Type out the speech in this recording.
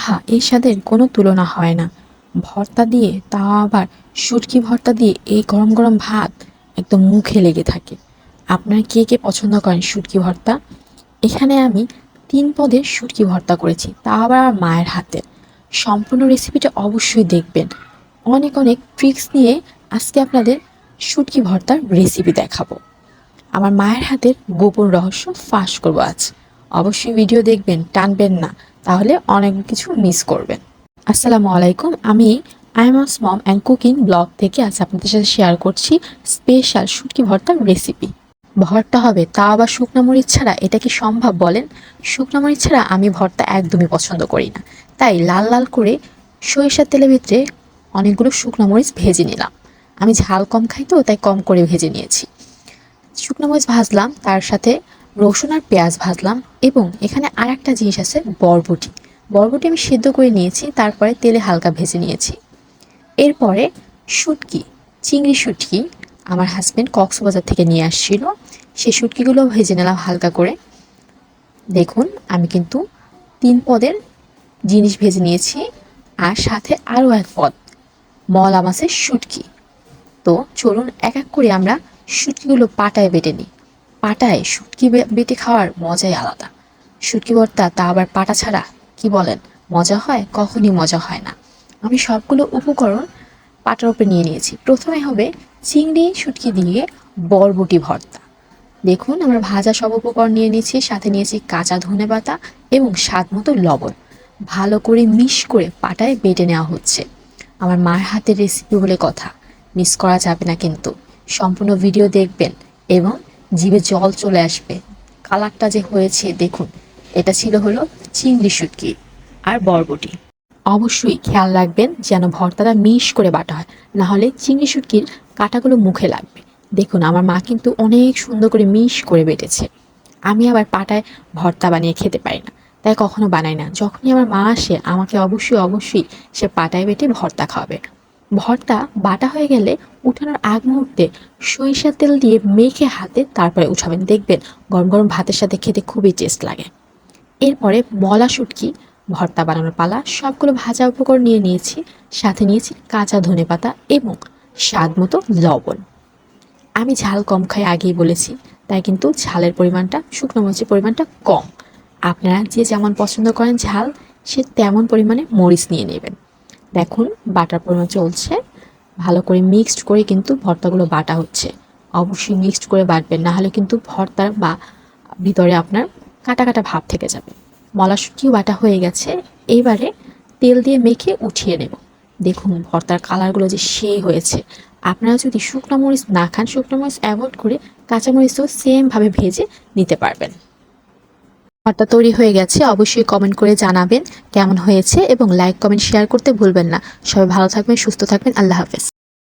আহা এই স্বাদের কোনো তুলনা হয় না। ভর্তা দিয়ে তা আবার শুটকি ভর্তা দিয়ে এই গরম গরম ভাত একদম মুখে লেগে থাকে। আপনারা কে কে পছন্দ করেন শুটকি ভর্তা? এখানে আমি তিন পদের শুটকি ভর্তা করেছি, তা আবার আমার মায়ের হাতে। সম্পূর্ণ রেসিপিটা অবশ্যই দেখবেন। অনেক অনেক ট্রিক্স নিয়ে আজকে আপনাদের শুটকি ভর্তার রেসিপি দেখাবো। আমার মায়ের হাতের গোপন রহস্য ফাঁস করব আজ। অবশ্যই ভিডিও দেখবেন, টানবেন না। তাহলে অনেক কিছু মিস করবেন। আসসালামু আলাইকুম, আমি আইমস মম অ্যান্ড কুকিং ব্লগ থেকে আজ আপনাদের সাথে শেয়ার করছি স্পেশাল শুটকি ভর্তার রেসিপি ভর্তা হবে তা আবার শুকনো মরিচ ছাড়া, এটা কি সম্ভব বলেন? শুকনো মরিচ ছাড়া আমি ভর্তা একদমই পছন্দ করি না। তাই লাল লাল করে সরিষার তেলের ভিতরে অনেকগুলো শুকনো মরিচ ভেজে নিলাম। আমি ঝাল কম খাই তো, তাই কম করে ভেজে নিয়েছি। শুকনো মরিচ ভাজলাম, তার সাথে রসুন আর পেঁয়াজ ভাজলাম এবং এখানে আর একটা জিনিস আছে, বরবটি। বরবটি আমি সেদ্ধ করে নিয়েছি, তারপরে তেলে হালকা ভেজে নিয়েছি। এরপরে শুটকি, চিংড়ি শুটকি আমার হাজব্যান্ড কক্সবাজার থেকে নিয়ে আসছিল। সেই শুটকিগুলো ভেজে নিলাম হালকা করে। দেখুন, আমি কিন্তু তিন পদের জিনিস ভেজে নিয়েছি, আর সাথে আরও এক পদ, মলা মাছের শুটকি। তো চলুন এক এক করে আমরা শুটকিগুলো পাটায় বেটে নিই। পাটায় শুটকি বেটে খাওয়ার মজাই আলাদা। শুটকি ভর্তা তা আবার পাটা ছাড়া কি বলেন? মজা হয়? কখনই মজা হয় না। আমি সবগুলো উপকরণ পাটার উপরে নিয়ে নিয়েছি। প্রথমে হবে চিংড়ি, শুটকি দিয়ে বরবটি ভর্তা। দেখুন, আমরা ভাজা সব উপকরণ নিয়ে নিয়েছি, সাথে নিয়েছি কাঁচা ধনে পাতা এবং স্বাদ মতো লবণ। ভালো করে মিশ করে পাটায় বেটে নেওয়া হচ্ছে। আমার মার হাতের রেসিপি বলে কথা। মিস করা যাবে না কিন্তু। সম্পূর্ণ ভিডিও দেখবেন এবং জিভে জল চলে আসবে। কালারটা যে হয়েছে, দেখুন, এটা ছিল হলো চিংড়ি শুটকি আর বরবটি। অবশ্যই খেয়াল রাখবেন যেন ভর্তাটা মিশ করে বাটা হয়, না হলে চিংড়ি শুটকির কাঁটাগুলো মুখে লাগবে। দেখুন, আমার মা কিন্তু অনেক সুন্দর করে মিশ করে বেটেছে। আমি আবার পাটায় ভর্তা বানিয়ে খেতে পারি না, তাই কখনো বানাই না। যখনই আমার মা আসে, আমাকে অবশ্যই অবশ্যই সে পাটায় বেটে ভর্তা খাওয়াবে। ভর্তা বাটা হয়ে গেলে উঠানোর আগ মুহূর্তে সরিষার তেল দিয়ে মেখে হাতে তারপরে উঠাবেন। দেখবেন গরম গরম ভাতের সাথে খেতে খুবই টেস্ট লাগে। এরপরে মলা শুটকি, ভর্তা বানানোর পালা, সবগুলো ভাজা উপকরণ নিয়ে নিয়েছি। সাথে নিয়েছি কাঁচা ধনে পাতা এবং স্বাদ মতো লবণ। আমি ঝাল কম খাই আগেই বলেছি, তাই কিন্তু ঝালের পরিমাণটা, শুকনো মরিচের পরিমাণটা কম। আপনারা যে যেমন পছন্দ করেন ঝাল, সে তেমন পরিমাণে মরিচ নিয়ে নেবেন। দেখুন, বাটার পরিমাণ চলছে। ভালো করে মিক্সড করে কিন্তু ভর্তাগুলো বাটা হচ্ছে। অবশ্যই মিক্সড করে বাটবেন না হলে কিন্তু ভর্তার বা ভিতরে আপনার কাটা কাটা ভাব থেকে যাবে। মলা শুকিও বাটা হয়ে গেছে। এইবারে তেল দিয়ে মেখে উঠিয়ে নেব। দেখুন, ভর্তার কালারগুলো যে সে হয়েছে। আপনারা যদি শুকনো মরিচ না খান, শুকনো মরিচ অ্যাভয়েড করে কাঁচা মরিচও সেমভাবে ভেজে নিতে পারবেন। ভর্তা তৈরি হয়ে গেছে, অবশ্যই কমেন্ট করে জানাবেন কেমন হয়েছে এবং লাইক কমেন্ট শেয়ার করতে ভুলবেন না। সবাই ভালো থাকবেন, সুস্থ থাকবেন, আল্লাহ হাফেজ।